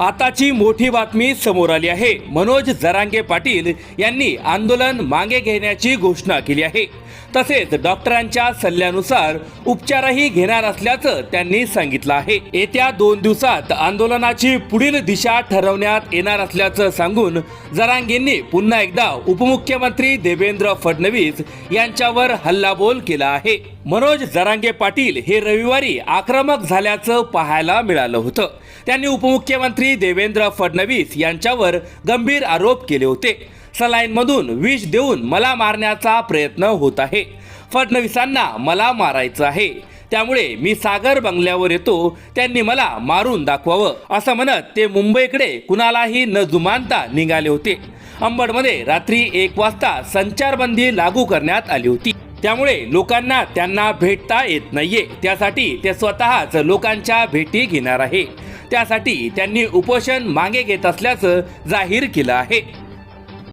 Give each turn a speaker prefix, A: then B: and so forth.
A: आताची मोठी बातमी समोर आली आहे. मनोज जरांगे पाटील यांनी आंदोलन मागे घेण्याची घोषणा केली आहे. तसेच डॉक्टरांच्या सल्ल्यानुसार उपचारही घेणार असल्याचं त्यांनी सांगितलं आहे. येत्या दोन दिवसात आंदोलनाची पुढील दिशा ठरवण्यात येणार असल्याचं सांगून जरांगेंनी पुन्हा एकदा उपमुख्यमंत्री देवेंद्र फडणवीस यांच्यावर हल्लाबोल केला आहे. मनोज जरांगे पाटील हे रविवारी आक्रमक झाल्याचं पाहायला मिळालं होतं. त्यांनी उपमुख्यमंत्री देवेंद्र फडणवीस यांच्यावर गंभीर आरोप केले होते. सलाईनमधून विष देऊन मला मारण्याचा प्रयत्न होत आहे. फडणवीसांना मला मारायचं आहे. त्यामुळे मी सागर बंगल्यावर येतो. त्यांनी मला मारून दाखवावं. असं म्हणत ते मुंबईकडे कुणालाही न जुमानता निघाले होते. अंबडमध्ये रात्री एक वाजता संचारबंदी लागू करण्यात आली होती. त्यामुळे लोकांना त्यांना भेटता येत नाहीये. त्यासाठी ते स्वतःच लोकांच्या भेटी घेणार आहे. त्यासाठी त्यांनी उपोषण मागे घेत असल्याचं जाहीर केलं आहे.